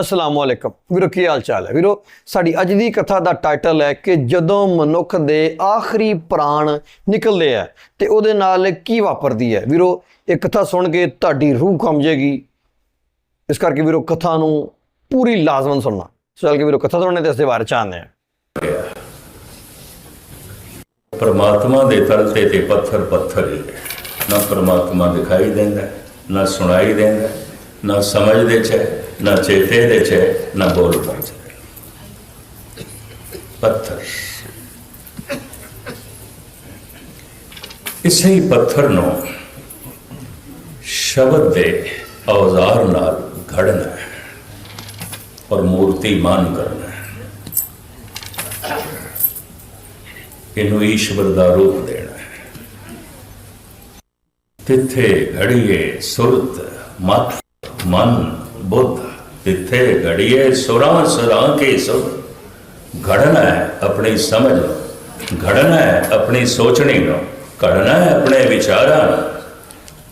ਅਸਲਾਮੁ ਅਲੈਕਮ ਵੀਰੋ, ਕੀ ਹਾਲ ਚਾਲ ਹੈ? ਵੀਰੋ, ਸਾਡੀ ਅੱਜ ਦੀ ਕਥਾ ਦਾ ਟਾਈਟਲ ਹੈ ਕਿ ਜਦੋਂ ਮਨੁੱਖ ਦੇ ਆਖਰੀ ਪ੍ਰਾਣ ਨਿਕਲਦੇ ਆ, ਤੇ ਉਹਦੇ ਨਾਲ ਕੀ ਵਾਪਰਦੀ ਹੈ? ਵੀਰੋ, ਇਹ ਕਥਾ ਸੁਣ ਕੇ ਤੁਹਾਡੀ ਰੂਹ ਕੰਬ ਜਾਏਗੀ ਇਸ ਕਰਕੇ ਵੀਰੋ, ਕਥਾ ਨੂੰ ਪੂਰੀ ਲਾਜ਼ਮਨ ਸੁਣਨਾ। ਸੋ ਚੱਲ ਕੇ ਵੀਰੋ, ਕਥਾ ਸੁਣਨੇ ਤੇ ਇਸ ਦੇ ਬਾਰੇ ਚਾਹਨੇ ਆ ਪਰਮਾਤਮਾ ਦੇ ਤਲ ਤੇ ਤੇ ਪੱਥਰ ਪੱਥਰ ਹੀ। ਨਾ ਪਰਮਾਤਮਾ ਦਿਖਾਈ ਦਿੰਦਾ, ਨਾ ਸੁਣਾਈ ਦਿੰਦਾ, ਨਾ ਸਮਝ ਦੇ ਚ। ਹੈ, ਨਾ ਚੇਤੇ ਦੇ ਚ ਹੈ, ਨਾ ਬੋਲ ਪਾਉਂਦਾ ਪੱਥਰ। ਇਸੇ ਹੀ ਪੱਥਰ ਨੂੰ ਸ਼ਬਦ ਦੇ ਔਜ਼ਾਰ ਨਾਲ ਘੜਨਾ ਹੈ ਔਰ ਮੂਰਤੀ ਮਾਨ ਕਰਨਾ ਹੈ। ਇਹਨੂੰ ਈਸ਼ਵਰ ਦਾ ਰੂਪ ਦੇਣਾ ਹੈ। ਤਿੱਥੇ ਘੜੀਏ ਸੁਰਤ ਮਤ ਮਨ ਬੁੱਧ। ਇੱਥੇ ਘੜੀਏ ਸੁਰਾਂ ਸੁਰਾਂ ਕੇ ਸੁਰ। ਘੜਨਾ ਹੈ ਆਪਣੀ ਸਮਝ ਨੂੰ, ਘੜਨਾ ਹੈ ਆਪਣੀ ਸੋਚਣੀ ਨੂੰ, ਘੜਨਾ ਹੈ ਆਪਣੇ ਵਿਚਾਰਾਂ ਨੂੰ।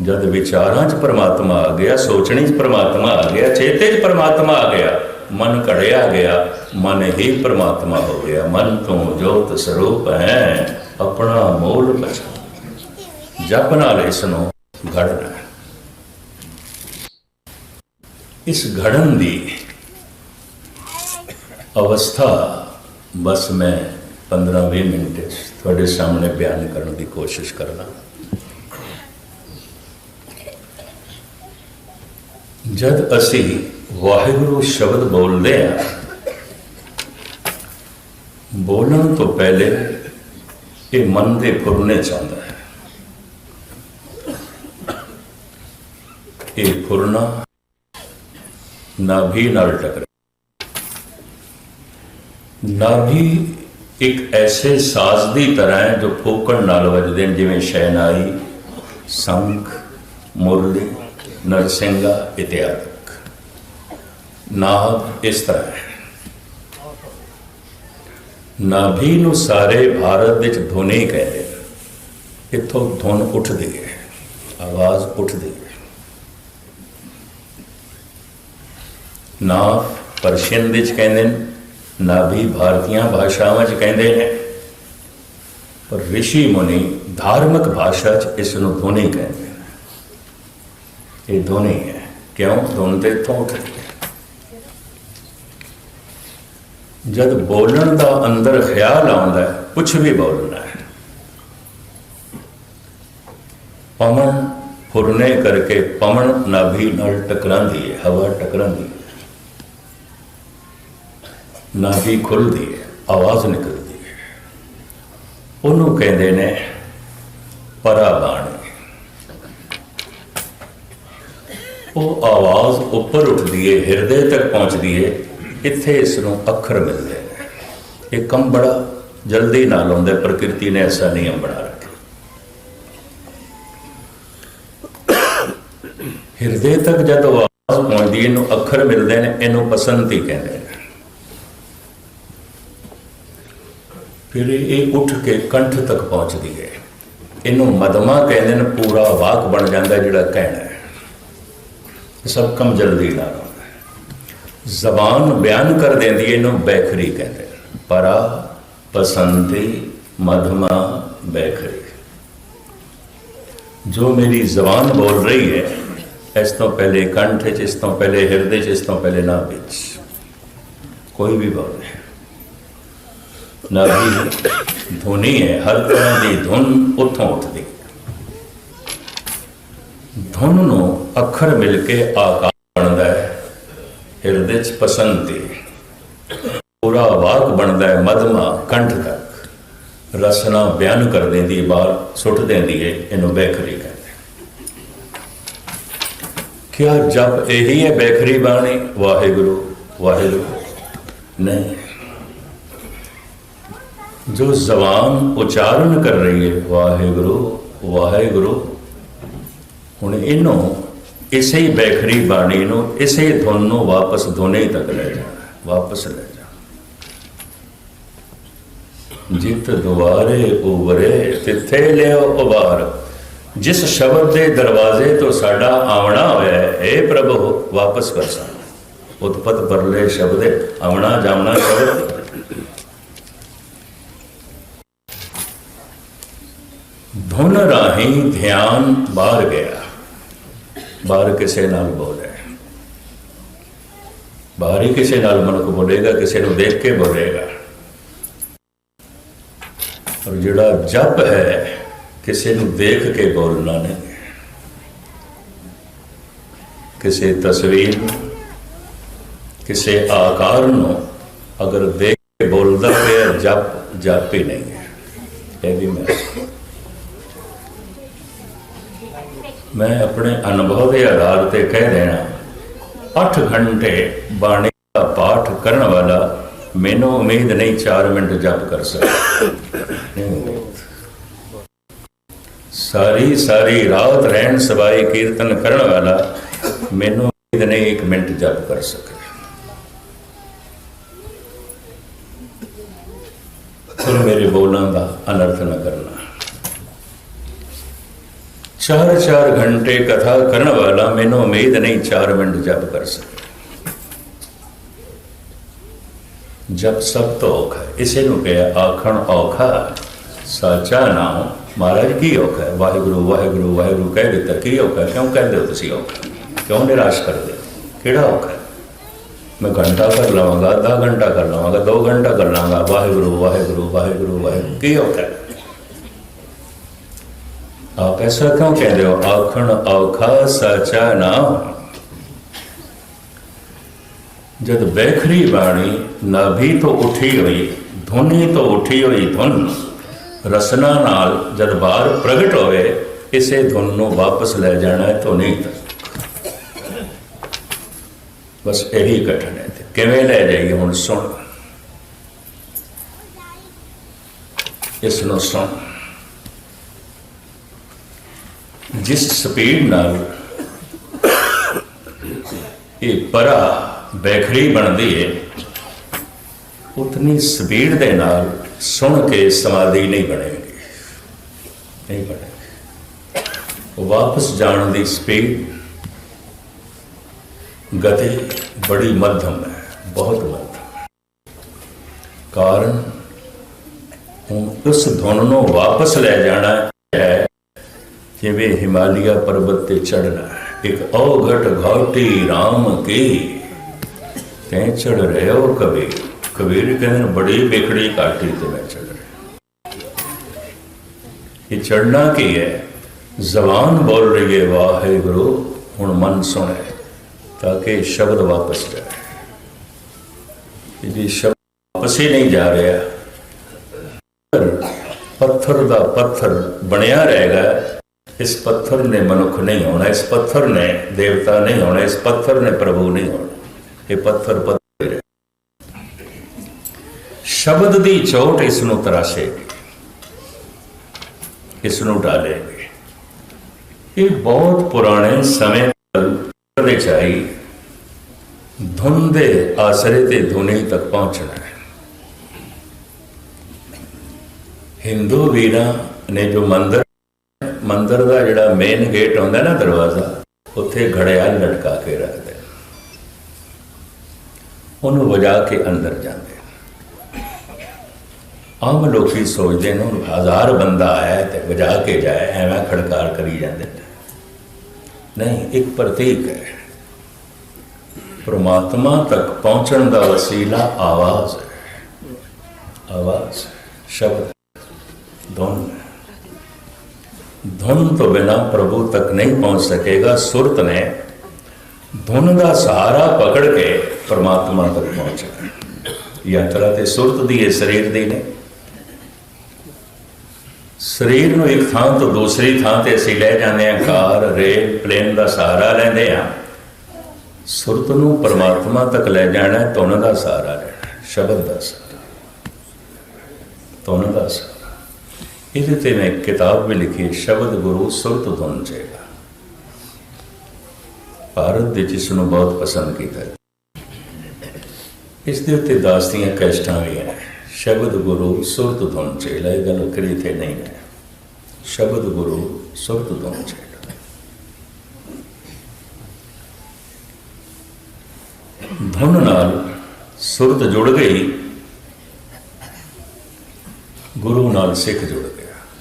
ਜਦ ਵਿਚਾਰਾਂ 'ਚ ਪਰਮਾਤਮਾ ਆ ਗਿਆ, ਸੋਚਣੀ 'ਚ ਪਰਮਾਤਮਾ ਆ ਗਿਆ, ਚੇਤੇ 'ਚ ਪਰਮਾਤਮਾ ਆ ਗਿਆ, ਮਨ ਘੜਿਆ ਗਿਆ, ਮਨ ਹੀ ਪਰਮਾਤਮਾ ਹੋ ਗਿਆ। ਮਨ ਤੋਂ ਜੋਤ ਸਰੂਪ ਹੈ ਆਪਣਾ ਮੂਲ ਪਛਾਣ ਜਪ ਨਾਲ ਇਸ ਨੂੰ ਘੜਨਾ ਹੈ। ਇਸ ਘੜਨ ਦੀ ਅਵਸਥਾ ਬਸ ਮੈਂ 15-20 ਮਿੰਟ ਤੁਹਾਡੇ ਸਾਹਮਣੇ ਬਿਆਨ ਕਰਨ ਦੀ ਕੋਸ਼ਿਸ਼ ਕਰਦਾ ਜਦ ਅਸੀਂ ਵਾਹਿਗੁਰੂ ਸ਼ਬਦ ਬੋਲਦੇ ਆ ਬੋਲਣ ਤੋਂ ਪਹਿਲੇ ਇਹ ਮਨ ਦੇ ਫੁਰਨੇ ਚਾਹੁੰਦਾ ਹੈ। ਇਹ ਫੁਰਨਾ ਨਾਭੀ ਨਾਲ ਟਕਰਾ। ਨਾਭੀ ਇੱਕ ਐਸੇ ਸਾਜ਼ ਦੀ ਤਰ੍ਹਾਂ ਹੈ ਜੋ ਫੂਕਣ ਨਾਲ ਵੱਜਦੇ ਨੇ, ਜਿਵੇਂ ਸ਼ਹਿਨਾਈ ਸੰਖ, ਮੁਰਲੀ ਨਰਸਿੰਗਾ ਇਤਿਆਦਿਕ ਨਾਭ ਇਸ ਤਰ੍ਹਾਂ ਹੈ। ਨਾਭੀ ਨੂੰ ਸਾਰੇ ਭਾਰਤ ਵਿੱਚ ਧੁਨੀ ਕਹਿੰਦੇ ਨੇ ਇੱਥੋਂ ਧੁਨ ਉੱਠਦੀ ਹੈ, ਆਵਾਜ਼ ਉੱਠਦੀ ਹੈ। ਨਾਭ ਪਰਸ਼ੀਅਨ ਵਿੱਚ ਕਹਿੰਦੇ ਨੇ ਨਾਭੀ ਭਾਰਤੀਆਂ ਭਾਸ਼ਾਵਾਂ 'ਚ ਕਹਿੰਦੇ ਨੇ। ਪਰ ਰਿਸ਼ੀ ਮੁਨੀ ਧਾਰਮਿਕ ਭਾਸ਼ਾ 'ਚ ਇਸ ਨੂੰ ਧੁਨੀ ਕਹਿੰਦੇ ਨੇ। ਇਹ ਧੁਨੀ ਹੈ। ਕਿਉਂ? ਧੁਨ ਤੇ ਇੱਥੋਂ ਜਦ ਬੋਲਣ ਦਾ ਅੰਦਰ ਖਿਆਲ ਆਉਂਦਾ ਹੈ ਕੁਝ ਵੀ ਬੋਲਣਾ ਹੈ। ਪਵਨ ਫੁਰਨੇ ਕਰਕੇ ਪਵਨ ਨਾਭੀ ਨਾਲ ਟਕਰਾਂਦੀ ਹੈ, ਹਵਾ ਟਕਰਾਂਦੀ ਹੈ। ਨਾਭੀ ਖੁੱਲਦੀ ਹੈ, ਆਵਾਜ਼ ਨਿਕਲਦੀ ਹੈ। ਉਹਨੂੰ ਕਹਿੰਦੇ ਨੇ ਪਰਾਬਾਣੀ ਉਹ ਆਵਾਜ਼ ਉੱਪਰ ਉੱਠਦੀ ਹੈ, ਹਿਰਦੇ ਤੱਕ ਪਹੁੰਚਦੀ ਹੈ, ਇੱਥੇ ਇਸ ਨੂੰ ਅੱਖਰ ਮਿਲਦੇ ਨੇ। ਇਹ ਕੰਮ ਬੜਾ ਜਲਦੀ ਨਾਲ ਹੁੰਦਾ ਪ੍ਰਕਿਰਤੀ ਨੇ ਐਸਾ ਨਿਯਮ ਬਣਾ ਰੱਖਿਆ। ਹਿਰਦੇ ਤੱਕ ਜਦ ਆਵਾਜ਼ ਪਹੁੰਚਦੀ ਇਹਨੂੰ ਅੱਖਰ ਮਿਲਦੇ ਨੇ, ਇਹਨੂੰ ਪਸੰਦ ਹੀ ਕਹਿੰਦੇ ਨੇ ਫਿਰ ਇਹ ਉੱਠ ਕੇ ਕੰਠ ਤੱਕ ਪਹੁੰਚਦੀ ਹੈ। ਇਹਨੂੰ ਮਦਮਾ ਕਹਿੰਦੇ ਨੇ, ਪੂਰਾ ਵਾਕ ਬਣ ਜਾਂਦਾ ਜਿਹੜਾ ਕਹਿਣਾ ਹੈ। ਸਭ ਕਮ ਜਲਦੀ ਨਾਲ ਹੁੰਦਾ ਜ਼ਬਾਨ ਬਿਆਨ ਕਰ ਦਿੰਦੀ ਹੈ, ਇਹਨੂੰ ਬੈਖਰੀ ਕਹਿੰਦੇ ਨੇ। ਪਰਾ ਪਸੰਦੀ ਮਧਮਾ ਬੈਖਰੀ। ਜੋ ਮੇਰੀ ਜ਼ਬਾਨ ਬੋਲ ਰਹੀ ਹੈ, ਇਸ ਤੋਂ ਪਹਿਲੇ ਕੰਠ ਇਸ ਤੋਂ ਪਹਿਲੇ ਹਿਰਦੇ 'ਚ, ਇਸ ਤੋਂ ਪਹਿਲੇ ਨਾਭੀ 'ਚ ਕੋਈ ਵੀ ਬੋਲੇ ਨਾਭੀ ਧੁਨੀ ਹੈ, ਹਰ ਤਰ੍ਹਾਂ ਦੀ ਧੁਨ ਉੱਥੋਂ ਉੱਠਦੀ। ਧੁਨ ਨੂੰ ਅੱਖਰ ਮਿਲ ਕੇ ਆਕਾਰ ਬਣਦਾ ਹੈ, ਹਿਰਦੇ 'ਚ ਪਸੰਦੀ। ਪੂਰਾ ਵਾਕ ਬਣਦਾ ਹੈ ਮਧਮਾ ਕੰਠ ਤੱਕ। ਰਸਨਾ ਬਿਆਨ ਕਰ ਦਿੰਦੀ ਹੈ ਬਾਹਰ ਸੁੱਟ ਦਿੰਦੀ ਹੈ, ਇਹਨੂੰ ਬੈਖਰੀ ਕਹਿੰਦੇ ਕਿਆ ਜਪ ਇਹੀ ਹੈ ਬੈਖਰੀ ਬਾਣੀ? ਵਾਹਿਗੁਰੂ ਵਾਹਿਗੁਰੂ। ਨਹੀਂ। ਜੋ ਜ਼ਬਾਨ ਉਚਾਰਨ ਕਰ ਰਹੀ ਹੈ, ਵਾਹਿਗੁਰੂ ਵਾਹਿਗੁਰੂ। ਹੁਣ ਇਹਨੂੰ ਇਸੇ ਹੀ ਬੈਖਰੀ ਬਾਣੀ ਨੂੰ, ਇਸੇ ਧੁਨ ਨੂੰ ਵਾਪਸ ਧੁਨੇ ਤੱਕ ਲੈ ਜਾਣਾ ਵਾਪਸ ਲੈ ਜਾਣਾ ਜਿੱਤ ਦੁਆਰੇ ਉਬਰੇ ਤਿੱਥੇ ਲਿਓ ਉਬਾਰ। ਜਿਸ ਸ਼ਬਦ ਦੇ ਦਰਵਾਜ਼ੇ ਤੋਂ ਸਾਡਾ ਆਉਣਾ ਹੋਇਆ ਹੈ ਇਹ ਪ੍ਰਭੂ, ਵਾਪਸ ਕਰ ਸਾਨੂੰ। ਉਤਪਤ ਪਰਲੇ ਸ਼ਬਦੇ ਆਵਣਾ ਜਾਵਣਾ ਸ਼ਬਦ ਧੁਨ ਰਾਹੀਂ ਧਿਆਨ ਬਾਹਰ ਗਿਆ। ਬਾਹਰ ਕਿਸੇ ਨਾਲ ਬੋਲੇ। ਬਾਹਰ ਹੀ ਕਿਸੇ ਨਾਲ ਮਨੁੱਖ ਬੋਲੇਗਾ, ਕਿਸੇ ਨੂੰ ਦੇਖ ਕੇ ਬੋਲੇਗਾ। ਔਰ ਜਿਹੜਾ ਜਪ ਹੈ, ਕਿਸੇ ਨੂੰ ਦੇਖ ਕੇ ਬੋਲਣਾ ਨਹੀਂ। ਕਿਸੇ ਤਸਵੀਰ ਨੂੰ, ਕਿਸੇ ਆਕਾਰ ਨੂੰ ਅਗਰ ਦੇਖ ਕੇ ਬੋਲਦਾ ਪਿਆ ਜਪ ਜਪ ਹੀ ਨਹੀਂ ਹੈ। ਇਹ ਵੀ ਮੈਂ ਮੈਂ ਆਪਣੇ ਅਨੁਭਵ ਦੇ ਆਧਾਰ ਤੇ ਕਹਿ ਦੇਣਾ 8 ਘੰਟੇ ਬਾਣੀ ਦਾ ਪਾਠ ਕਰਨ ਵਾਲਾ ਮੈਨੂੰ ਉਮੀਦ ਨਹੀਂ 4 ਮਿੰਟ ਜਪ ਕਰ ਸਕਦਾ। ਸਾਰੀ ਸਾਰੀ ਰਾਤ ਰਹਿਣ ਸਵਾਈ ਕੀਰਤਨ ਕਰਨ ਵਾਲਾ ਮੈਨੂੰ ਉਮੀਦ ਨਹੀਂ 1 ਮਿੰਟ ਜਪ ਕਰ ਸਕਦਾ। ਗੁਰੂ ਮੇਰੇ ਬੋਲਾਂ ਦਾ ਅਨਰਥ ਨਾ ਕਰ। 4-4 घंटे कथा ਕਰਨ ਵਾਲਾ ਮੈਨੂੰ ਉਮੀਦ ਨਹੀਂ 4 ਮਿੰਟ ਜਪ ਕਰ ਸਕਿਆ ਜਪ ਸਭ ਤੋਂ ਔਖਾ ਇਸੇ ਨੂੰ ਕਹੇ, ਆਖਣ ਔਖਾ, ਸਾਚਾ ਨਾਮ, ਮਹਾਰਾਜ ਕੀ ਔਖਾ ਹੈ? ਵਾਹਿਗੁਰੂ ਵਾਹਿਗੁਰੂ ਵਾਹਿਗੁਰੂ ਕਹਿ ਦਿੱਤਾ, ਕੀ ਔਖਾ ਕਿਉਂ ਕਹਿੰਦੇ ਹੋ ਤੁਸੀਂ ਔਖਾ? ਕਿਉਂ ਨਿਰਾਸ਼ ਕਰਦੇ ਕਿਹੜਾ ਔਖਾ ਮੈਂ ਘੰਟਾ ਕਰ ਲਵਾਂਗਾ 10 ਘੰਟਾ ਕਰ ਲਵਾਂਗਾ 2 ਘੰਟਾ ਕਰ ਲਵਾਂਗਾ। ਵਾਹਿਗੁਰੂ ਵਾਹਿਗੁਰੂ ਵਾਹਿਗੁਰੂ ਵਾਹਿਗੁਰੂ, ਕੀ ਔਖਾ ਆਪ ਐਸਾ ਕਿਉਂ ਕਹਿੰਦੇ ਹੋ? ਆਖਣ ਔਖਾ ਸਚਾ ਨਾਮ ਜਦ ਬੈਖਰੀ ਬਾਣੀ ਨਾਭੀ ਤੋਂ ਉੱਠੀ ਹੋਈ, ਧੁਨੀ ਤੋਂ ਉੱਠੀ ਹੋਈ ਧੁਨ, ਰਸਨਾ ਨਾਲ ਜਦ ਬਾਹਰ ਪ੍ਰਗਟ ਹੋਵੇ, ਇਸੇ ਧੁਨ ਨੂੰ ਵਾਪਸ ਲੈ ਜਾਣਾ ਹੈ ਧੁਨੀ ਤੱਕ। ਬਸ ਇਹੀ ਕਠਨ ਹੈ ਕਿਵੇਂ ਲੈ ਜਾਈਏ ਹੁਣ ਸੁਣ? ਇਸ ਨੂੰ ਸੁਣ। ਜਿਸ ਸਪੀਡ ਨਾਲ ਇਹ ਪਰਾ ਬੈਖਰੀ ਬਣਦੀ ਹੈ ਉਤਨੀ ਸਪੀਡ ਦੇ ਨਾਲ ਸੁਣ ਕੇ ਸਮਾਧੀ ਨਹੀਂ ਬਣੇਗੀ। ਨਹੀਂ ਬਣੇਗੀ। ਵਾਪਸ ਜਾਣ ਦੀ ਸਪੀਡ ਗਤੀ ਬੜੀ ਮੱਧਮ ਹੈ, ਬਹੁਤ ਮੱਧਮ। ਕਾਰਨ ਹੁਣ ਉਸ ਧੁਨ ਨੂੰ ਵਾਪਸ ਲੈ ਜਾਣਾ ਜਿਵੇਂ ਹਿਮਾਲਿਆ ਪਰਬਤ ਤੇ ਚੜਨਾ ਇੱਕ ਔਗਟ ਘਾਟੀ RAM ਕੀ? ਤੈਂ ਚੜ ਰਹੇ ਹੋ ਕਬੀਰ। ਕਬੀਰ ਕਹਿੰਦੇ ਬੜੀ ਬੇਕੜੀ ਘਾਟੀ ਤੇ ਮੈਂ ਚੜ ਰਿਹਾ। ਇਹ ਚੜਨਾ ਕੀ ਹੈ? ਜ਼ਬਾਨ ਬੋਲ ਰਹੀ ਹੈ, ਵਾਹਿਗੁਰੂ, ਹੁਣ ਮਨ ਸੁਣੇ ਤਾਂ ਕਿ ਸ਼ਬਦ ਵਾਪਸ ਜਾਏ। ਇਹ ਸ਼ਬਦ ਵਾਪਸ ਹੀ ਨਹੀਂ ਜਾ ਰਿਹਾ। ਪੱਥਰ ਦਾ ਪੱਥਰ ਬਣਿਆ ਰਹੇਗਾ। ਇਸ ਪੱਥਰ ਨੇ ਮਨੁੱਖ ਨਹੀਂ ਹੋਣਾ ਇਸ ਪੱਥਰ ਨੇ ਦੇਵਤਾ ਨਹੀਂ ਹੋਣਾ ਇਸ ਪੱਥਰ ਨੇ ਪ੍ਰਭੂ ਨਹੀਂ ਹੋਣਾ ਇਹ ਪੱਥਰ ਪੱਥਰ ਹੈ ਸ਼ਬਦ ਦੀ ਚੋਟ ਇਸ ਨੂੰ ਤਰਾਸ਼ੇਗੀ ਇਸ ਨੂੰ ਡਾਲੇਗੀ ਇਹ ਬਹੁਤ ਪੁਰਾਣੇ ਸਮੇਂ ਦੇ ਚਾਈ ਧੁਨ ਦੇ ਆਸਰੇ ਤੇ ਧੁਨੀ ਤੱਕ ਪਹੁੰਚਣਾ ਹੈ। ਹਿੰਦੂ ਵੀਰਾਂ ਨੇ ਜੋ ਮੰਦਰ ਮੰਦਰ ਦਾ ਜਿਹੜਾ ਮੇਨ ਗੇਟ ਹੁੰਦਾ ਨਾ ਦਰਵਾਜ਼ਾ, ਉੱਥੇ ਘੜਿਆਲ ਲਟਕਾ ਕੇ ਰੱਖਦੇ। ਉਹਨੂੰ ਵਜਾ ਕੇ ਅੰਦਰ ਜਾਂਦੇ। ਆਮ ਲੋਕੀ ਸੋਚਦੇ ਨੇ ਹੁਣ ਹਜ਼ਾਰ ਬੰਦਾ ਆਇਆ ਤੇ ਵਜਾ ਕੇ ਜਾਏ ਐਵੇਂ ਖੜਕਾਰ ਕਰੀ ਜਾਂਦੇ ਨੇ। ਨਹੀਂ, ਇੱਕ ਪ੍ਰਤੀਕ ਹੈ। ਪ੍ਰਮਾਤਮਾ ਤੱਕ ਪਹੁੰਚਣ ਦਾ ਵਸੀਲਾ ਆਵਾਜ਼ ਹੈ। ਆਵਾਜ਼, ਸ਼ਬਦ, ਧੁਨ ਧੁਨ ਤੋਂ ਬਿਨਾ ਪ੍ਰਭੂ ਤੱਕ ਨਹੀਂ ਪਹੁੰਚ ਸਕੇਗਾ। ਸੁਰਤ ਨੇ ਧੁਨ ਦਾ ਸਹਾਰਾ ਪਕੜ ਕੇ ਪਰਮਾਤਮਾ ਤੱਕ ਪਹੁੰਚਣਾ ਯਾਤਰਾ ਤੇ ਸੁਰਤ ਦੀ ਇਹ ਸਰੀਰ ਦੀ ਨੇ। ਸਰੀਰ ਨੂੰ ਇੱਕ ਥਾਂ ਤੋਂ ਦੂਸਰੀ ਥਾਂ ਤੇ ਅਸੀਂ ਲੈ ਜਾਂਦੇ ਹਾਂ। ਕਾਰ, ਰੇਲ, ਪਲੇਨ ਦਾ ਸਹਾਰਾ ਲੈਂਦੇ ਹਾਂ। ਸੁਰਤ ਨੂੰ ਪਰਮਾਤਮਾ ਤੱਕ ਲੈ ਜਾਣਾ, ਧੁਨ ਦਾ ਸਹਾਰਾ ਲੈਣਾ, ਸ਼ਬਦ ਦਾ ਸਹਾਰਾ। ਧੁਨ ਦਾ ਸਹਾਰਾ। ਇਹਦੇ ਤੇ ਮੈਂ ਇੱਕ ਕਿਤਾਬ ਵੀ ਲਿਖੀ, ਸ਼ਬਦ ਗੁਰੂ ਸੁਰਤ ਧੁਨ ਚੇਲਾ ਭਾਰਤ ਦੇ ਜਿਸ ਨੂੰ ਬਹੁਤ ਪਸੰਦ ਕੀਤਾ ਹੈ। ਇਸ ਦੇ ਉੱਤੇ ਦਾਸ ਦੀਆਂ ਕਸ਼ਟਾਂ ਵੀ ਹੈ। ਸ਼ਬਦ ਗੁਰੂ ਸੁਰਤ ਧੁਨ ਚੇਲਾ ਇਹ ਗੱਲ ਕਰੀ ਤੇ ਨਹੀਂ ਹੈ। ਸ਼ਬਦ ਗੁਰੂ ਸੁਰਤ ਧੁਨ ਚੇਲਾ ਧੁਨ ਨਾਲ ਸੁਰਤ ਜੁੜ ਗਈ, ਗੁਰੂ ਨਾਲ ਸਿੱਖ ਜੁੜ ਗਏ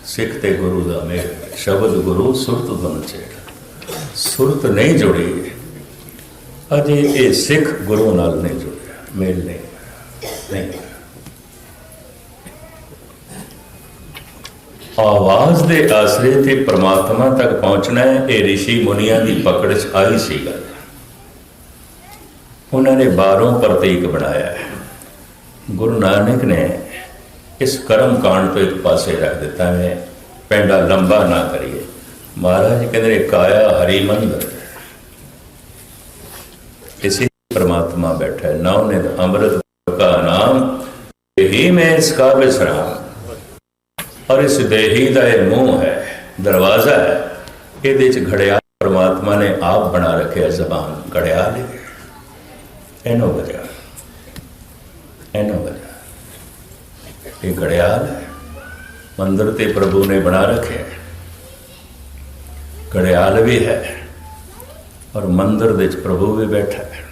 ਸਿੱਖ ਤੇ ਗੁਰੂ ਦਾ ਮੇਲ ਸ਼ਬਦ ਗੁਰੂ ਸੁਰਤ ਧੁਨ ਛੇੜ ਸੁਰਤ ਨਹੀਂ ਜੁੜੀ ਅਜੇ ਇਹ ਸਿੱਖ ਗੁਰੂ ਨਾਲ ਨਹੀਂ ਜੁੜਿਆ ਮੇਲ ਨਹੀਂ ਨਹੀਂ ਆਵਾਜ਼ ਦੇ ਆਸਰੇ ਤੇ ਪ੍ਰਮਾਤਮਾ ਤੱਕ ਪਹੁੰਚਣਾ ਇਹ ઋષਿ ਮੁਨੀਆਂ ਦੀ ਪਕੜ 'ਚ ਆਈ ਸੀ ਗੱਲ ਉਹਨਾਂ ਨੇ ਬਾਹਰੋਂ ਪ੍ਰਤੀਕ ਬਣਾਇਆ ਗੁਰੂ ਨਾਨਕ ਨੇ ਇਸ ਕਰਮ ਕਾਂਡ ਤੋਂ ਇੱਕ ਪਾਸੇ ਰੱਖ ਦਿੱਤਾ ਹੈ ਪੈਂਡਾ ਲੰਬਾ ਨਾ ਕਰੀਏ। ਮਹਾਰਾਜ ਕਹਿੰਦੇ ਨੇ ਕਾਇਆ ਹਰੀ ਮੰਦਰ ਇਸੇ ਪ੍ਰਮਾਤਮਾ ਬੈਠਾ ਹੈ ਨਾਮ ਨੇ ਅੰਮ੍ਰਿਤ ਕਾ ਨਾਮ ਹੀ ਮੈਂ ਇਸ ਕਾ ਵਿਸਰਾਮ ਔਰ ਇਸ ਦੇਹੀ ਦਾ ਇਹ ਮੂੰਹ ਹੈ, ਦਰਵਾਜ਼ਾ ਹੈ, ਇਹਦੇ ਚ ਘੜਿਆ ਪ੍ਰਮਾਤਮਾ ਨੇ ਆਪ ਬਣਾ ਰੱਖਿਆ, ਜ਼ਬਾਨ ਘੜਿਆ ਹੈ ਇਹਨੂੰ ਵਜਾ। ਇਹਨੂੰ ਵਜਾ। ਇਹ ਘੜਿਆਲ ਹੈ। ਮੰਦਰ ਤੇ ਪ੍ਰਭੂ ਨੇ ਬਣਾ ਰੱਖਿਆ ਹੈ। ਘੜਿਆਲ ਵੀ ਹੈ ਔਰ ਮੰਦਰ ਵਿੱਚ ਪ੍ਰਭੂ ਵੀ ਬੈਠਾ ਹੈ।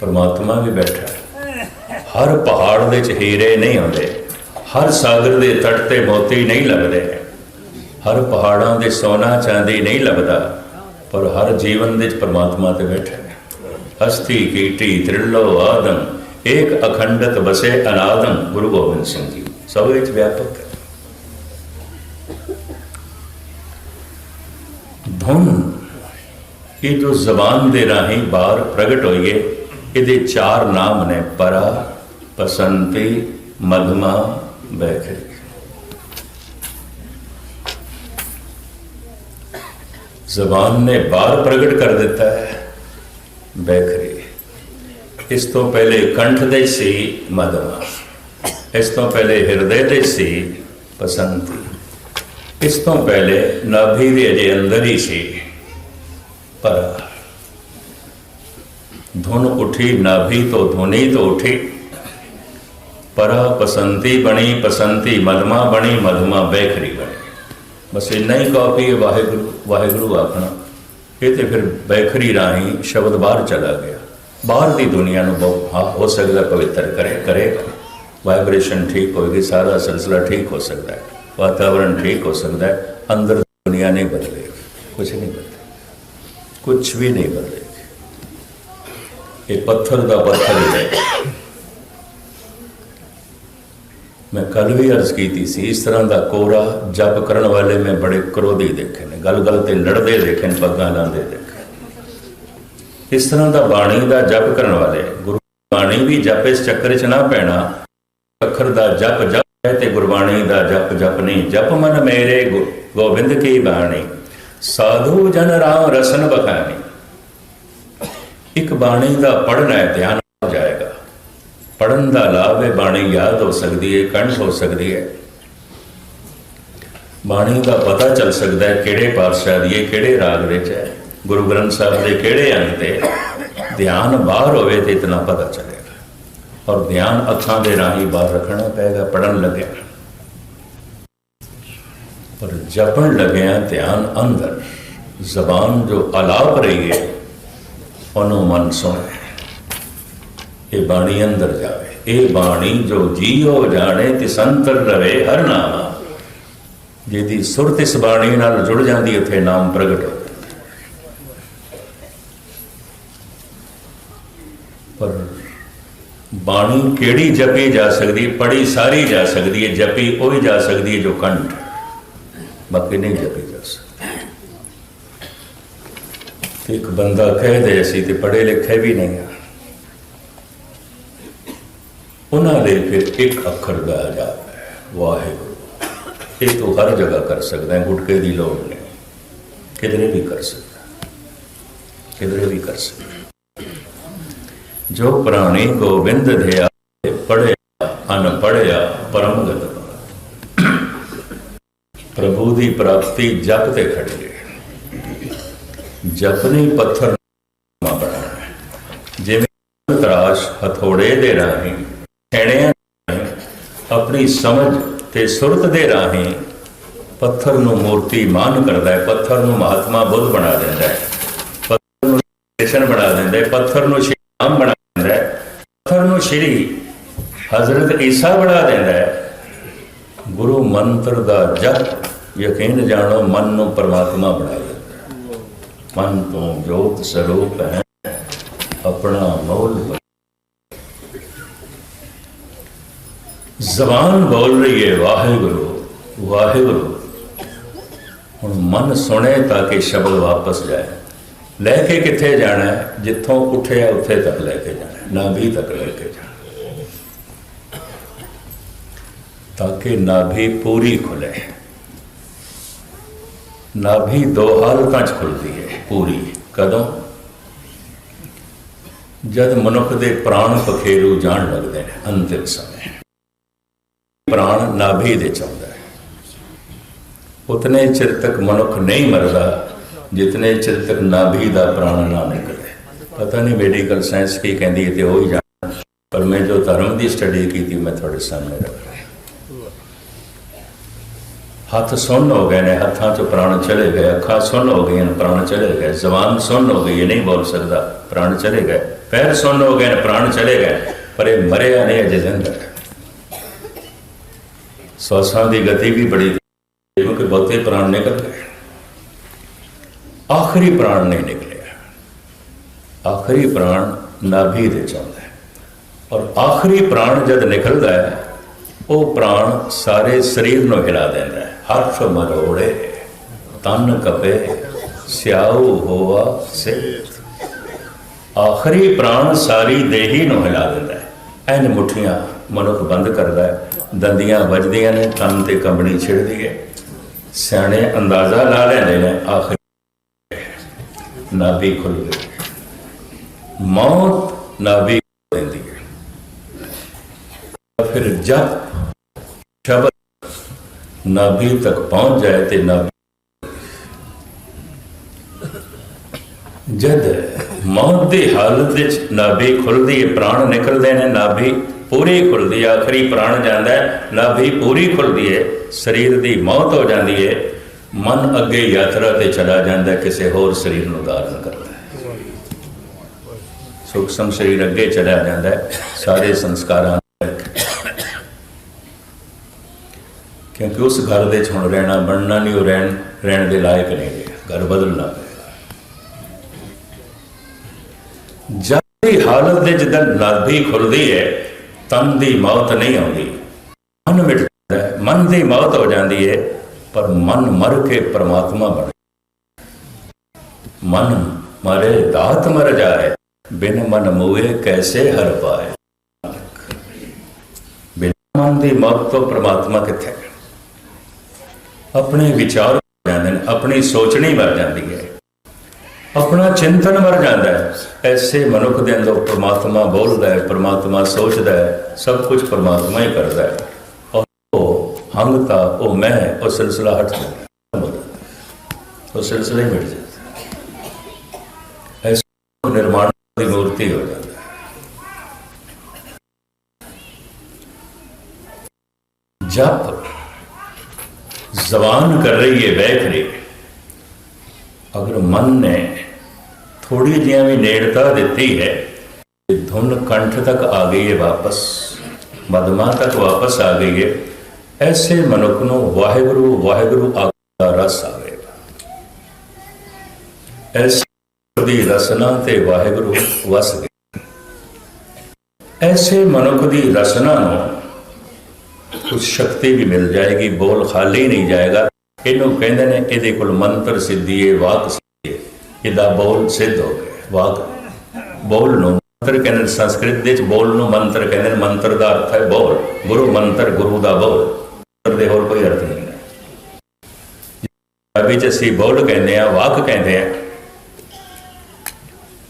ਪਰਮਾਤਮਾ ਵੀ ਬੈਠਾ ਹੈ। ਹਰ ਪਹਾੜ ਵਿੱਚ ਹੀਰੇ ਨਹੀਂ ਹੁੰਦੇ ਹਰ ਸਾਗਰ ਦੇ ਤਟ ਤੇ ਮੋਤੀ ਨਹੀਂ ਲੱਗਦੇ। ਹਰ ਪਹਾੜਾਂ ਦੇ ਸੋਨਾ ਚਾਂਦੀ ਨਹੀਂ ਲੱਗਦਾ। ਪਰ ਹਰ ਜੀਵਨ ਵਿੱਚ ਪਰਮਾਤਮਾ ਤੇ ਬੈਠਾ ਹੈ। ਹਸਤੀ ਕੀਟੀ ਤ੍ਰਿਲੋ ਆਦਮ ਏਕ ਅਖੰਡਤ ਬਸੇ ਅਨਾਦਮ ਗੁਰੂ ਗੋਬਿੰਦ ਸਿੰਘ ਜੀ। ਸਭ ਵਿੱਚ ਵਿਆਪਕ ਹੈ। ਧੁਨ, ਇਹ ਜੋ ਜ਼ਬਾਨ ਦੇ ਰਾਹੀਂ ਬਾਹਰ ਪ੍ਰਗਟ ਹੋਈਏ ਇਹਦੇ ਚਾਰ ਨਾਮ ਨੇ ਪਰਾ, ਪਸੰਤੀ, ਮਧਮਾ, ਬੈਖਰੀ। ਜ਼ਬਾਨ ਨੇ ਬਾਹਰ ਪ੍ਰਗਟ ਕਰ ਦਿੱਤਾ ਹੈ ਬੈਖਰੀ। ਇਸ ਤੋਂ ਪਹਿਲੇ ਕੰਠ ਦੇ ਸੀ ਮਧਮਾ ਇਸ ਤੋਂ ਪਹਿਲੇ ਹਿਰਦੇ ਦੇ ਸੀ ਪਸੰਤੀ ਇਸ ਤੋਂ ਪਹਿਲੇ ਨਾਭੀ ਦੇ ਅਜੇ ਅੰਦਰ ਹੀ ਸੀ ਪਰ ਧੁਨ ਉਠੀ, ਨਾਭੀ ਤੋਂ ਧੁਨੀ ਤੋਂ ਉਠੀ। ਪਰ ਪਸੰਤੀ ਬਣੀ ਪਸੰਤੀ ਮਧਮਾ ਬਣੀ ਮਧਮਾ ਬੈਖਰੀ ਬਣੀ। ਬਸ ਇੰਨਾ ਹੀ ਕਾਫੀ ਹੈ ਵਾਹਿਗੁਰੂ ਵਾਹਿਗੁਰੂ ਆਖਣਾ ਇਹ ਤੇ ਫਿਰ ਬੈਖਰੀ ਰਾਹੀਂ ਸ਼ਬਦ ਬਾਹਰ ਚਲਾ ਗਿਆ। ਬਾਹਰ ਦੀ ਦੁਨੀਆ ਨੂੰ ਬਹੁਤ ਹੋ ਸਕਦਾ ਪਵਿੱਤਰ ਕਰੇ, ਕਰੇਗਾ। ਵਾਈਬ੍ਰੇਸ਼ਨ ਠੀਕ ਹੋਏਗੀ, ਸਾਰਾ ਸਿਲਸਿਲਾ ਠੀਕ ਹੋ ਸਕਦਾ ਹੈ। ਵਾਤਾਵਰਣ ਠੀਕ ਹੋ ਸਕਦਾ ਹੈ। ਅੰਦਰ ਦੁਨੀਆ ਨਹੀਂ ਬਦਲੇਗੀ। ਕੁਝ ਨਹੀਂ ਬਦਲੇਗਾ। ਕੁਝ ਵੀ ਨਹੀਂ ਬਦਲੇਗਾ। ਇਹ ਪੱਥਰ ਦਾ ਪੱਥਰ ਹੀ ਹੈ। ਮੈਂ ਕੱਲ ਵੀ ਅਰਜ਼ ਕੀਤੀ ਸੀ, ਇਸ ਤਰ੍ਹਾਂ ਦਾ ਕੋਰਾ ਜਪ ਕਰਨ ਵਾਲੇ ਮੈਂ ਬੜੇ ਕ੍ਰੋਧੀ ਦੇਖੇ ਨੇ। ਗੱਲ ਗੱਲ ਤੇ ਲੜਦੇ ਦੇਖੇ ਨੇ, ਪੱਗਾਂ ਲਾਉਂਦੇ ਦੇਖੇ ਇਸ ਤਰ੍ਹਾਂ ਦਾ ਬਾਣੀ ਦਾ ਜਪ ਕਰਨ ਵਾਲੇ? ਗੁਰੂ ਬਾਣੀ ਵੀ ਜਪ ਇਸ ਚੱਕਰ 'ਚ ਨਾ ਪੈਣਾ। ਅੱਖਰ ਦਾ ਜਪ ਜਪ ਹੈ ਤੇ ਗੁਰਬਾਣੀ ਦਾ ਜਪ ਜਪ ਨਹੀਂ। ਜਪ ਮਨ ਮੇਰੇ ਗੁ- ਗੋਬਿੰਦ ਕੀ ਬਾਣੀ। ਸਾਧੂ ਜਨ ਰਾਮ ਰਸਨ ਬਖਾਨੀ। ਇੱਕ ਬਾਣੀ ਦਾ ਪੜ੍ਹਨਾ ਹੈ, ਧਿਆਨ ਹੋ ਜਾਏਗਾ। ਪੜਨ ਦਾ ਲਾਭ ਹੈ ਬਾਣੀ ਯਾਦ ਹੋ ਸਕਦੀ ਹੈ, ਕੰਠ ਹੋ ਸਕਦੀ ਹੈ। ਬਾਣੀ ਦਾ ਪਤਾ ਚੱਲ ਸਕਦਾ ਹੈ ਕਿਹੜੇ ਪਾਤਸ਼ਾਹ ਦੀ ਹੈ, ਕਿਹੜੇ ਰਾਗ ਵਿੱਚ ਹੈ। ਗੁਰੂ ਗ੍ਰੰਥ ਸਾਹਿਬ ਦੇ ਕਿਹੜੇ ਅੰਗ ਤੇ ਧਿਆਨ ਬਾਹਰ ਹੋਵੇ ਤੇ ਇਤਨਾ ਪਤਾ ਚੱਲੇਗਾ। ਔਰ ਧਿਆਨ ਅੱਖਾਂ ਦੇ ਰਾਹੀਂ ਬਾਹਰ ਰੱਖਣਾ ਪਏਗਾ ਪੜਨ ਲੱਗਿਆ। ਪਰ ਜਪਣ ਲੱਗਿਆ, ਧਿਆਨ ਅੰਦਰ। ਜ਼ਬਾਨ ਜੋ ਅਲਾਪ ਰਹੀ ਹੈ, ਉਹਨੂੰ ਮਨ ਸੁਣੇ। ਇਹ ਬਾਣੀ ਅੰਦਰ ਜਾਵੇ। ਇਹ ਬਾਣੀ ਜੋ ਜੀ ਹੋ ਜਾਣੇ ਤੇ ਸੰਤਰ ਰਵੇ ਹਰ ਨਾਮ। ਜਿਹਦੀ ਸੁਰਤ ਇਸ ਬਾਣੀ ਨਾਲ ਜੁੜ ਜਾਂਦੀ, ਉੱਥੇ ਨਾਮ ਪ੍ਰਗਟ ਹੋ ਜਾਂਦਾ। ਪਰ ਬਾਣੀ ਕਿਹੜੀ ਜਪੀ ਜਾ ਸਕਦੀ ਪੜੀ ਸਾਰੀ ਜਾ ਸਕਦੀ ਹੈ। ਜਪੀ ਉਹ ਹੀ ਜਾ ਸਕਦੀ ਹੈ ਜੋ ਕੰਠ। ਬਾਕੀ ਨਹੀਂ ਜਪੀ ਜਾ ਸਕਦੀ। ਇੱਕ ਬੰਦਾ ਕਹਿ ਦੇ ਅਸੀਂ ਤੇ ਪੜ੍ਹੇ ਲਿਖੇ ਵੀ ਨਹੀਂ ਆ। ਉਹਨਾਂ ਦੇ ਫਿਰ ਇੱਕ ਅੱਖਰ ਦਾ ਜਾਪ ਹੈ। ਵਾਹਿਗੁਰੂ। ਇਹ ਤੂੰ ਹਰ ਜਗ੍ਹਾ ਕਰ ਸਕਦਾ ਹੈ। ਗੁਟਕੇ ਦੀ ਲੋੜ ਨਹੀਂ। ਕਿਧਰੇ ਵੀ ਕਰ ਸਕਦਾ। ਕਿਧਰੇ ਵੀ ਕਰ ਸਕਦਾ। ਜੋ ਪ੍ਰਾਣੀ ਗੋਬਿੰਦ ਧਿਆ ਪੜਿਆ ਅਨ ਪੜਿਆ ਪਰਮ ਗਤ ਪ੍ਰਭੂ ਦੀ ਪ੍ਰਾਪਤੀ ਜਪ ਤੇ ਖੜੀ ਹੈ ਜਪ ਨਹੀਂ ਪੱਥਰ ਮਾ ਬਣਾਉਣਾ ਜਿਵੇਂ ਤਰਾਸ਼ ਹਥੋੜੇ ਦੇ ਰਾਹੀਂ ਛੇੜਿਆਂ ਰਾਹੀਂ, ਆਪਣੀ ਸਮਝ ਤੇ ਸੁਰਤ ਦੇ ਰਾਹੀਂ ਪੱਥਰ ਨੂੰ ਮੂਰਤੀ ਮਾਨ ਕਰਦਾ ਹੈ, ਪੱਥਰ ਨੂੰ ਮਹਾਤਮਾ ਬੁੱਧ ਬਣਾ ਦਿੰਦਾ ਹੈ ਪੱਥਰ ਨੂੰ ਕ੍ਰਿਸ਼ਨ ਬਣਾ ਦਿੰਦਾ ਹੈ ਪੱਥਰ ਨੂੰ ਸ਼ਿਆਮ ਬਣਾ ਦਿੰਦਾ ਸ਼੍ਰੀ ਹਜ਼ਰਤ ਈਸਾ ਬਣਾ ਦਿੰਦਾ ਹੈ। ਗੁਰੂ ਮੰਤਰ ਦਾ ਜਪ, ਯਕੀਨ ਜਾਣੋ, ਮਨ ਨੂੰ ਪਰਮਾਤਮਾ ਬਣਾ ਦਿੰਦਾ ਮਨ ਤੋਂ ਜੋਤ ਸਰੂਪ ਹੈ, ਆਪਣਾ ਮੌਲ ਜ਼ਬਾਨ ਬੋਲ ਰਹੀ ਹੈ, ਵਾਹਿਗੁਰੂ ਵਾਹਿਗੁਰੂ। ਹੁਣ ਮਨ ਸੁਣੇ ਤਾਂ ਕਿ ਸ਼ਬਦ ਵਾਪਸ ਜਾਏ। ਲੈ ਕੇ ਕਿੱਥੇ ਜਾਣਾ ਹੈ? ਜਿੱਥੋਂ ਉੱਠਿਆ, ਉੱਥੇ ਤੱਕ ਲੈ ਕੇ ਜਾਣਾ ਨਾ ਨਾਭੀ ਤੱਕ ਲੈ ਕੇ ਜਾਣਾ। ਤਾਂ ਕਿ ਨਾਭੀ ਪੂਰੀ ਖੁੱਲੇ ਨਾਭੀ ਦੋ ਹਾਲਤਾਂ 'ਚ ਖੁੱਲਦੀ ਹੈ, ਪੂਰੀ। ਕਦੋਂ? ਜਦ ਮਨੁੱਖ ਦੇ ਪ੍ਰਾਣ ਪਖੇਰੂ ਜਾਣ ਲੱਗਦੇ ਨੇ, ਅੰਤਿਮ ਸਮੇਂ। ਪ੍ਰਾਣ ਨਾਭੀ ਦੇ ਚਾਹੁੰਦਾ ਹੈ। ਉਤਨੇ ਚਿਰ ਤੱਕ ਮਨੁੱਖ ਨਹੀਂ ਮਰਦਾ, ਜਿਤਨੇ ਚਿਰ ਤੱਕ ਨਾਭੀ ਦਾ ਪ੍ਰਾਣ ਨਾ ਨਿਕਲੇ। ਪਤਾ ਨਹੀਂ ਮੈਡੀਕਲ ਸਾਇੰਸ ਕੀ ਕਹਿੰਦੀ ਹੈ ਤੇ ਉਹ ਹੀ ਜਾਣ ਪਰ ਮੈਂ ਜੋ ਧਰਮ ਦੀ ਸਟੱਡੀ ਕੀਤੀ, ਮੈਂ ਤੁਹਾਡੇ ਸਾਹਮਣੇ ਰੱਖ ਹੱਥ ਸੁਣ ਹੋ ਗਏ ਨੇ, ਹੱਥਾਂ ਚ ਪ੍ਰਾਣ ਚਲੇ ਗਏ, ਅੱਖਾਂ ਸੁੰਨ ਹੋ ਗਈਆਂ ਪ੍ਰਾਣ ਚਲੇ ਗਏ, ਜ਼ਬਾਨ ਸੁੰਨ ਹੋ ਗਈ ਨਹੀਂ ਬੋਲ ਸਕਦਾ, ਪ੍ਰਾਣ ਚਲੇ ਗਏ, ਪੈਰ ਸੁੰਨ ਹੋ ਗਏ ਨੇ, ਪ੍ਰਾਣ ਚਲੇ ਗਏ, ਪਰ ਇਹ ਮਰਿਆ ਨਹੀਂ, ਅਜੇ ਜ਼ਿੰਦਾ ਹੈ। ਸਵਾਸਾਂ ਦੀ ਗਤੀ ਵੀ ਬੜੀ ਕਿਉਂਕਿ ਬਹੁਤੇ ਪ੍ਰਾਣ ਨਿਕਲ ਗਏ। ਆਖਰੀ ਪ੍ਰਾਣ ਨਹੀਂ ਨਿਕਲਿਆ। ਆਖਰੀ ਪ੍ਰਾਣ ਨਾਭੀ ਦੇ ਚਾਹੁੰਦਾ ਔਰ ਆਖਰੀ ਪ੍ਰਾਣ ਜਦ ਨਿਕਲਦਾ ਹੈ ਉਹ ਪ੍ਰਾਣ ਸਾਰੇ ਸਰੀਰ ਨੂੰ ਹਿਲਾ ਦਿੰਦਾ ਹੈ। ਹਰਫ ਮਰੋੜੇ, ਤਨ ਕਪੇ, ਸਿਆਉ ਹੋਆ ਸਿੱਧ ਆਖਰੀ ਪ੍ਰਾਣ ਸਾਰੀ ਦੇਹੀ ਨੂੰ ਹਿਲਾ ਦਿੰਦਾ ਹੈ। ਐਨ ਮੁਠੀਆਂ ਮਨੁੱਖ ਬੰਦ ਕਰਦਾ ਹੈ। ਦੰਦੀਆਂ ਵੱਜਦੀਆਂ ਨੇ, ਤਨ ਤੇ ਕੰਬਣੀ ਛਿੜਦੀ ਹੈ। ਸਿਆਣੇ ਅੰਦਾਜ਼ਾ ਲਾ ਲੈਂਦੇ ਨੇ, ਆਖਰੀ ਨਾਭੀ ਖੁੱਲ ਗਈ। ਮੌਤ ਨਾਭੀ ਦਿੰਦੀ ਹੈ। ਫਿਰ ਜਦ ਸ਼ਬਦ ਨਾਭੀ ਤੱਕ ਪਹੁੰਚ ਜਾਏ ਤੇ ਨਾਭੀ ਜਦ ਮੌਤ ਦੀ ਹਾਲਤ ਵਿੱਚ ਨਾਭੀ ਖੁੱਲਦੀ ਹੈ ਪ੍ਰਾਣ ਨਿਕਲਦੇ ਨੇ ਨਾਭੀ ਪੂਰੀ ਖੁੱਲਦੀ ਆਖਰੀ ਪ੍ਰਾਣ ਜਾਂਦਾ ਹੈ ਨਾਭੀ ਪੂਰੀ ਖੁੱਲਦੀ ਹੈ ਸਰੀਰ ਦੀ ਮੌਤ ਹੋ ਜਾਂਦੀ ਹੈ ਮਨ ਅੱਗੇ ਯਾਤਰਾ ਤੇ ਚਲਾ ਜਾਂਦਾ ਕਿਸੇ ਹੋਰ ਸਰੀਰ ਨੂੰ ਧਾਰਨ ਕਰਦਾ ਹੈ। ਸੂਖਸ਼ਮ ਸਰੀਰ ਅੱਗੇ ਚਲਾ ਜਾਂਦਾ ਹੈ ਸਾਰੇ ਸੰਸਕਾਰਾਂ ਕਿਉਂਕਿ ਉਸ ਘਰ ਦੇ ਵਿੱਚ ਹੁਣ ਰਹਿਣਾ, ਬਣਨਾ ਨਹੀਂ, ਉਹ ਰਹਿਣ ਰਹਿਣ ਦੇ ਲਾਇਕ ਨਹੀਂ ਰਿਹਾ। ਘਰ ਬਦਲਣਾ ਪਏਗਾ ਜਦ ਹਾਲਤ ਦੇ ਜਦੋਂ ਨਾਭੀ ਖੁੱਲਦੀ ਹੈ, ਤਨ ਦੀ ਮੌਤ ਨਹੀਂ ਆਉਂਦੀ। ਮਨ ਮਿਟ ਜਾਂਦਾ ਹੈ। ਮਨ ਦੀ ਮੌਤ ਹੋ ਜਾਂਦੀ ਹੈ, ਪਰ ਮਨ ਮਰ ਕੇ ਪਰਮਾਤਮਾ ਬਣ ਮਨ ਮਰੇ, ਦਾਤ ਮਰ ਜਾਏ, ਬਿਨ ਮਨ ਮੂਏ ਕੈਸੇ ਹਰ ਪਾਏ? ਬਿਨ ਮਨ ਦੀ ਮੌਤ ਤੋਂ ਪਰਮਾਤਮਾ ਕਿੱਥੇ? ਆਪਣੇ ਵਿਚਾਰ ਵਰ ਜਾਂਦੇ ਨੇ, ਆਪਣੀ ਸੋਚਣੀ ਮਰ ਜਾਂਦੀ ਹੈ। ਆਪਣਾ ਚਿੰਤਨ ਮਰ ਜਾਂਦਾ ਹੈ। ਐਸੇ ਮਨੁੱਖ ਦੇ ਅੰਦਰ ਪ੍ਰਮਾਤਮਾ ਬੋਲਦਾ ਹੈ, ਪ੍ਰਮਾਤਮਾ ਸੋਚਦਾ ਹੈ, ਸਭ ਕੁਝ ਪ੍ਰਮਾਤਮਾ ਹੀ ਕਰਦਾ ਹੈ। ਔਰ ਉਹ ਹੰਗਤਾ ਉਹ ਮੈਂ, ਉਹ ਸਿਲਸਿਲਾ ਹਟ ਜਾਂਦਾ। ਉਹ ਸਿਲਸਿਲਾ ਹੀ ਮਿਟ ਜਾਂਦਾ। ਹੈ। ਨਿਰਮਾਣ ਦੀ ਮੂਰਤੀ ਹੋ ਜਾਂਦਾ ਜਪ ਜ਼ਬਾਨ ਕਰ ਰਹੀ ਹੈ ਬੈਠ ਰਹੀ ਹੈ ਅਗਰ ਮਨ ਨੇ ਥੋੜੀ ਜਿਹੀ ਵੀ ਨੇੜਤਾ ਦਿੱਤੀ ਹੈ, ਤੇ ਧੁਨ ਕੰਠ ਤੱਕ ਆ ਗਈ ਹੈ ਵਾਪਸ ਮਦਮਾ ਤੱਕ ਵਾਪਸ ਆ ਗਈ ਹੈ ਐਸੇ ਮਨੁੱਖ ਨੂੰ ਵਾਹਿਗੁਰੂ ਵਾਹਿਗੁਰੂ ਆਖਦਾ ਰਸ ਆਵੇਗਾ। ਐਸੇ ਦੀ ਰਸਨਾ ਤੇ ਵਾਹਿਗੁਰੂ ਵਸ ਗਏ। ਐਸੇ ਮਨੁੱਖ ਦੀ ਰਸਨਾ ਨੂੰ ਕੁਝ ਸ਼ਕਤੀ ਵੀ ਮਿਲ ਜਾਏਗੀ ਬੋਲ ਖਾਲੀ ਨਹੀਂ ਜਾਏਗਾ। ਇਹਨੂੰ ਕਹਿੰਦੇ ਨੇ ਇਹਦੇ ਕੋਲ ਮੰਤਰ ਸਿੱਧੀ ਹੈ ਵਾਕ ਸਿੱਧੀ ਇਹਦਾ ਬੋਲ ਸਿੱਧ ਹੋ ਗਿਆ। ਵਾਕ ਬੋਲ ਨੂੰ ਮੰਤਰ ਕਹਿੰਦੇ ਨੇ, ਸੰਸਕ੍ਰਿਤ ਦੇ ਵਿੱਚ ਬੋਲ ਨੂੰ ਮੰਤਰ ਕਹਿੰਦੇ ਨੇ ਮੰਤਰ ਦਾ ਅਰਥ ਹੈ ਬੋਲ। ਗੁਰੂ ਮੰਤਰ ਗੁਰੂ ਦਾ ਬੋਲ। ਮੰਤਰ ਦੇ ਹੋਰ ਕੋਈ ਅਰਥ ਨਹੀਂ ਹੈ। ਪੰਜਾਬੀ ਚ ਅਸੀਂ ਬੋਲ ਕਹਿੰਦੇ ਆ ਵਾਕ ਕਹਿੰਦੇ ਆ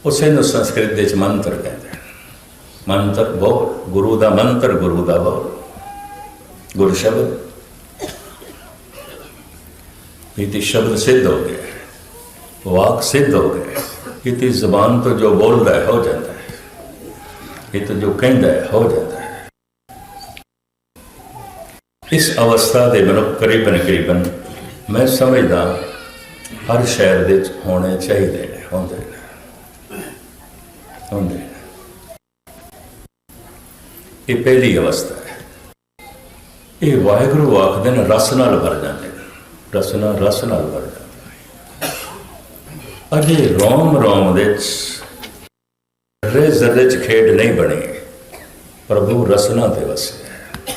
ਉਸੇ ਨੂੰ ਸੰਸਕ੍ਰਿਤ ਦੇ ਵਿੱਚ ਮੰਤਰ ਕਹਿੰਦੇ ਮੰਤਰ ਬੋਲ। ਗੁਰੂ ਦਾ ਮੰਤਰ ਗੁਰੂ ਦਾ ਬੋਲ। ਗੁਰ ਸ਼ਬਦ। ਨਹੀਂ ਤੇ ਸ਼ਬਦ ਸਿੱਧ ਹੋ ਗਿਆ ਵਾਕ ਸਿੱਧ ਹੋ ਗਿਆ ਇਹ ਤੇ ਜ਼ਬਾਨ ਤੋਂ ਜੋ ਬੋਲਦਾ ਹੈ, ਹੋ ਜਾਂਦਾ ਹੈ। ਇਹ ਤਾਂ ਜੋ ਕਹਿੰਦਾ ਹੈ, ਹੋ ਜਾਂਦਾ ਹੈ। ਇਸ ਅਵਸਥਾ ਦੇ ਮਨੁੱਖ ਕਰੀਬਨ ਕਰੀਬਨ ਮੈਂ ਸਮਝਦਾ ਹਰ ਸ਼ਹਿਰ ਦੇ ਵਿੱਚ ਹੋਣੇ ਚਾਹੀਦੇ ਨੇ, ਹੁੰਦੇ ਨੇ। ਹੁੰਦੇ ਨੇ। ਇਹ ਪਹਿਲੀ ਅਵਸਥਾ ਇਹ ਵਾਹਿਗੁਰੂ ਆਖਦੇ ਨੇ, ਰਸ ਨਾਲ ਭਰ ਜਾਂਦੇ ਨੇ। ਰਸ ਨਾਲ ਰਸ ਨਾਲ ਭਰ ਜਾਂਦੇ ਅਜੇ ਰੋਮ ਰੋਮ ਵਿੱਚ ਰੇ ਜ਼ਰੇ ਚ ਖੇਡ ਨਹੀਂ ਬਣੀ। ਪ੍ਰਭੂ ਰਸਨਾ ਤੇ ਵਸਿਆ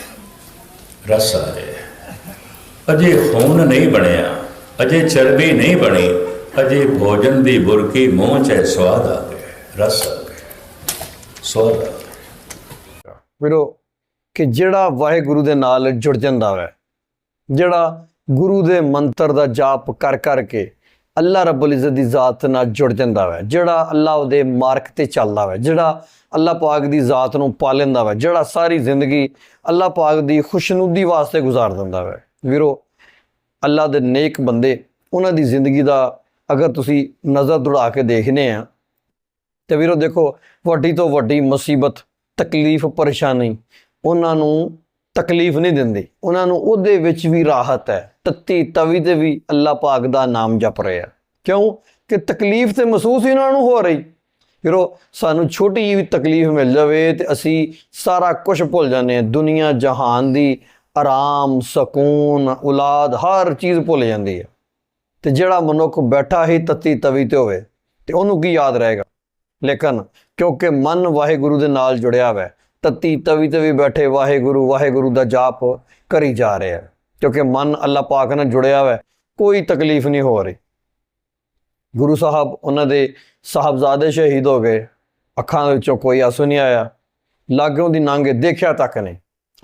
ਰਸ ਆ ਰਿਹਾ ਅਜੇ ਖੂਨ ਨਹੀਂ ਬਣਿਆ, ਅਜੇ ਚਰਬੀ ਨਹੀਂ ਬਣੀ, ਅਜੇ ਭੋਜਨ ਦੀ ਬੁਰਕੀ ਮੂੰਹ 'ਚ ਸਵਾਦ ਆ ਗਿਆ ਰਸ ਆ ਗਿਆ ਸਵਾਦ ਆ ਗਿਆ ਵੀਰੋ ਕਿ ਜਿਹੜਾ ਵਾਹਿਗੁਰੂ ਦੇ ਨਾਲ ਜੁੜ ਜਾਂਦਾ ਹੈ ਜਿਹੜਾ ਗੁਰੂ ਦੇ ਮੰਤਰ ਦਾ ਜਾਪ ਕਰ ਕਰਕੇ ਅੱਲਾ ਰੱਬੁਲ ਇਜ਼ਤ ਦੀ ਜ਼ਾਤ ਨਾਲ ਜੁੜ ਜਾਂਦਾ ਹੈ ਜਿਹੜਾ ਅੱਲਾ ਉਹਦੇ ਮਾਰਗ ਤੇ ਚੱਲਦਾ ਹੈ ਜਿਹੜਾ ਅੱਲਾ ਪਾਕ ਦੀ ਜ਼ਾਤ ਨੂੰ ਪਾ ਲੈਂਦਾ ਹੈ ਜਿਹੜਾ ਸਾਰੀ ਜ਼ਿੰਦਗੀ ਅੱਲਾ ਪਾਕ ਦੀ ਖੁਸ਼ਨੂਦੀ ਵਾਸਤੇ ਗੁਜ਼ਾਰ ਦਿੰਦਾ ਹੈ ਵੀਰੋ, ਅੱਲਾ ਦੇ ਨੇਕ ਬੰਦੇ ਉਹਨਾਂ ਦੀ ਜ਼ਿੰਦਗੀ ਦਾ ਅਗਰ ਤੁਸੀਂ ਨਜ਼ਰ ਦੁੜਾ ਕੇ ਦੇਖਨੇ ਆ, ਤੇ ਵੀਰੋ ਦੇਖੋ, ਵੱਡੀ ਤੋਂ ਵੱਡੀ ਮੁਸੀਬਤ, ਤਕਲੀਫ, ਪਰੇਸ਼ਾਨੀ ਉਹਨਾਂ ਨੂੰ ਤਕਲੀਫ ਨਹੀਂ ਦਿੰਦੀ। ਉਹਨਾਂ ਨੂੰ ਉਹਦੇ ਵਿੱਚ ਵੀ ਰਾਹਤ ਹੈ। ਤੱਤੀ ਤਵੀ ਤੇ ਵੀ ਅੱਲਾ ਪਾਕ ਦਾ ਨਾਮ ਜਪ ਰਹੇ ਆ ਕਿਉਂ? ਕਿ ਤਕਲੀਫ ਤੇ ਮਹਿਸੂਸ ਹੀ ਉਹਨਾਂ ਨੂੰ ਹੋ ਰਹੀ। ਫਿਰੋ ਸਾਨੂੰ ਛੋਟੀ ਜਿਹੀ ਵੀ ਤਕਲੀਫ ਮਿਲ ਜਾਵੇ ਤੇ ਅਸੀਂ ਸਾਰਾ ਕੁਝ ਭੁੱਲ ਜਾਂਦੇ ਹਾਂ। ਦੁਨੀਆ ਜਹਾਨ ਦੀ ਆਰਾਮ, ਸਕੂਨ, ਔਲਾਦ, ਹਰ ਚੀਜ਼ ਭੁੱਲ ਜਾਂਦੀ ਹੈ। ਤੇ ਜਿਹੜਾ ਮਨੁੱਖ ਬੈਠਾ ਹੀ ਤੱਤੀ ਤਵੀ ਤੇ ਹੋਵੇ, ਤੇ ਉਹਨੂੰ ਕੀ ਯਾਦ ਰਹੇਗਾ? ਲੇਕਿਨ ਕਿਉਂਕਿ ਮਨ ਵਾਹਿਗੁਰੂ ਦੇ ਨਾਲ ਜੁੜਿਆ ਹੋਇਆ ਤੱਤੀ ਤਵੀ ਤਵੀ ਬੈਠੇ ਵਾਹਿਗੁਰੂ ਵਾਹਿਗੁਰੂ ਦਾ ਜਾਪ ਕਰੀ ਜਾ ਰਿਹਾ ਕਿਉਂਕਿ ਮਨ ਅੱਲਾ ਪਾਕ ਨਾਲ ਜੁੜਿਆ ਹੋਇਆ ਕੋਈ ਤਕਲੀਫ ਨਹੀਂ ਹੋ ਰਹੀ। ਗੁਰੂ ਸਾਹਿਬ ਉਹਨਾਂ ਦੇ ਸਾਹਿਬਜ਼ਾਦੇ ਸ਼ਹੀਦ ਹੋ ਗਏ। ਅੱਖਾਂ ਦੇ ਵਿੱਚੋਂ ਕੋਈ ਆਂਸੂ ਨਹੀਂ ਆਇਆ। ਲਾਗੋਂ ਦੀ ਨਾਂਗੇ ਦੇਖਿਆ ਤੱਕ ਨਹੀਂ।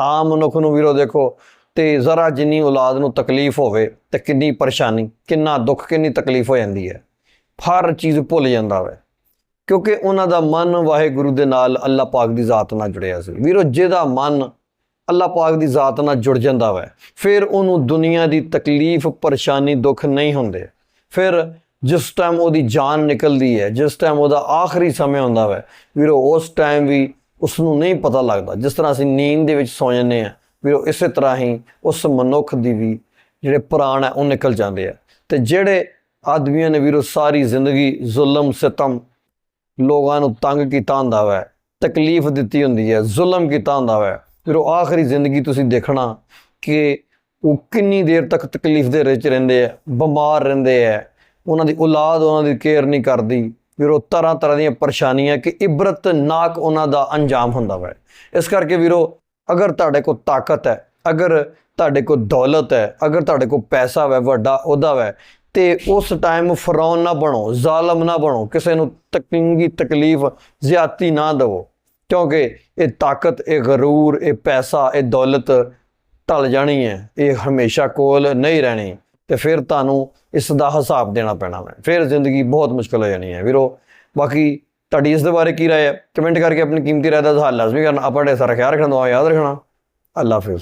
ਆਮ ਮਨੁੱਖ ਨੂੰ ਵੀਰੋ ਦੇਖੋ, ਤੇ ਜ਼ਰਾ ਜਿੰਨੀ ਔਲਾਦ ਨੂੰ ਤਕਲੀਫ ਹੋਵੇ ਤੇ ਕਿੰਨੀ ਪਰੇਸ਼ਾਨੀ, ਕਿੰਨਾ ਦੁੱਖ, ਕਿੰਨੀ ਤਕਲੀਫ ਹੋ ਜਾਂਦੀ ਹੈ। ਹਰ ਚੀਜ਼ ਭੁੱਲ ਜਾਂਦਾ ਵੇ। ਕਿਉਂਕਿ ਉਹਨਾਂ ਦਾ ਮਨ ਵਾਹਿਗੁਰੂ ਦੇ ਨਾਲ ਅੱਲਾਹ ਪਾਕ ਦੀ ਜ਼ਾਤ ਨਾਲ ਜੁੜਿਆ ਸੀ। ਵੀਰੋ, ਜਿਹਦਾ ਮਨ ਅੱਲਾਹ ਪਾਕ ਦੀ ਜ਼ਾਤ ਨਾਲ ਜੁੜ ਜਾਂਦਾ ਵੈ, ਫਿਰ ਉਹਨੂੰ ਦੁਨੀਆ ਦੀ ਤਕਲੀਫ, ਪਰੇਸ਼ਾਨੀ, ਦੁੱਖ ਨਹੀਂ ਹੁੰਦੇ। ਫਿਰ ਜਿਸ ਟਾਈਮ ਉਹਦੀ ਜਾਨ ਨਿਕਲਦੀ ਹੈ, ਜਿਸ ਟਾਈਮ ਉਹਦਾ ਆਖਰੀ ਸਮੇਂ ਹੁੰਦਾ ਵੈ, ਵੀਰੋ, ਉਸ ਟਾਈਮ ਵੀ ਉਸ ਨੂੰ ਨਹੀਂ ਪਤਾ ਲੱਗਦਾ। ਜਿਸ ਤਰ੍ਹਾਂ ਅਸੀਂ ਨੀਂਦ ਦੇ ਵਿੱਚ ਸੌ ਜਾਂਦੇ ਆ ਵੀਰੋ, ਇਸੇ ਤਰ੍ਹਾਂ ਹੀ ਉਸ ਮਨੁੱਖ ਦੀ ਵੀ ਜਿਹੜੇ ਪ੍ਰਾਣ ਹੈ, ਉਹ ਨਿਕਲ ਜਾਂਦੇ ਆ। ਤੇ ਜਿਹੜੇ ਆਦਮੀਆਂ ਨੇ ਵੀਰੋ, ਸਾਰੀ ਜ਼ਿੰਦਗੀ ਜ਼ੁਲਮ, ਸਿਤਮ ਲੋਕਾਂ ਨੂੰ ਤੰਗ ਕੀਤਾ ਹੁੰਦਾ ਵੈ, ਤਕਲੀਫ ਦਿੱਤੀ ਹੁੰਦੀ ਹੈ, ਜ਼ੁਲਮ ਕੀਤਾ ਹੁੰਦਾ ਵੈ। ਫਿਰ ਉਹ ਆਖਰੀ ਜ਼ਿੰਦਗੀ ਤੁਸੀਂ ਦੇਖਣਾ ਕਿ ਉਹ ਕਿੰਨੀ ਦੇਰ ਤੱਕ ਤਕਲੀਫ ਦੇ ਵਿੱਚ ਰਹਿੰਦੇ ਆ ਬਿਮਾਰ ਰਹਿੰਦੇ ਆ ਉਹਨਾਂ ਦੀ ਔਲਾਦ ਉਹਨਾਂ ਦੀ ਕੇਅਰ ਨਹੀਂ ਕਰਦੀ। ਫਿਰ ਉਹ ਤਰ੍ਹਾਂ ਤਰ੍ਹਾਂ ਦੀਆਂ ਪਰੇਸ਼ਾਨੀਆਂ ਕਿ ਇਬਰਤਨਾਕ ਉਹਨਾਂ ਦਾ ਅੰਜਾਮ ਹੁੰਦਾ ਵੈ। ਇਸ ਕਰਕੇ ਵੀਰੋ, ਅਗਰ ਤੁਹਾਡੇ ਕੋਲ ਤਾਕਤ ਹੈ, ਅਗਰ ਤੁਹਾਡੇ ਕੋਲ ਦੌਲਤ ਹੈ, ਅਗਰ ਤੁਹਾਡੇ ਕੋਲ ਪੈਸਾ ਵੈ, ਵੱਡਾ ਉਹਦਾ ਵੈ ਤੇ ਉਸ ਟਾਈਮ ਫਰੌਨ ਨਾ ਬਣੋ, ਜ਼ਾਲਮ ਨਾ ਬਣੋ, ਕਿਸੇ ਨੂੰ ਤਕਲੀਫ ਤਕਲੀਫ ਜ਼ਿਆਤੀ ਨਾ ਦਿਵੋ। ਕਿਉਂਕਿ ਇਹ ਤਾਕਤ, ਇਹ ਗਰੂਰ, ਇਹ ਪੈਸਾ, ਇਹ ਦੌਲਤ ਟਲ ਜਾਣੀ ਹੈ। ਇਹ ਹਮੇਸ਼ਾ ਕੋਲ ਨਹੀਂ ਰਹਿਣੀ। ਤੇ ਫਿਰ ਤੁਹਾਨੂੰ ਇਸ ਦਾ ਹਿਸਾਬ ਦੇਣਾ ਪੈਣਾ ਹੈ ਫਿਰ ਜ਼ਿੰਦਗੀ ਬਹੁਤ ਮੁਸ਼ਕਲ ਹੋ ਜਾਣੀ ਹੈ। ਵੀਰੋ, ਬਾਕੀ ਤੁਹਾਡੀ ਇਸ ਦੇ ਬਾਰੇ ਕੀ ਰਾਏ ਹੈ? ਕਮੈਂਟ ਕਰਕੇ ਆਪਣੀ ਕੀਮਤੀ ਰਾਏ ਦਾ ਹੱਲ ਲਾਜ਼ਮੀ ਕਰਨਾ। ਆਪਣੇ ਸਾਰਾ ਖਿਆਲ ਰੱਖਣਾ ਯਾਦ ਰੱਖਣਾ। ਅੱਲਾ ਹਾਫਿਜ਼।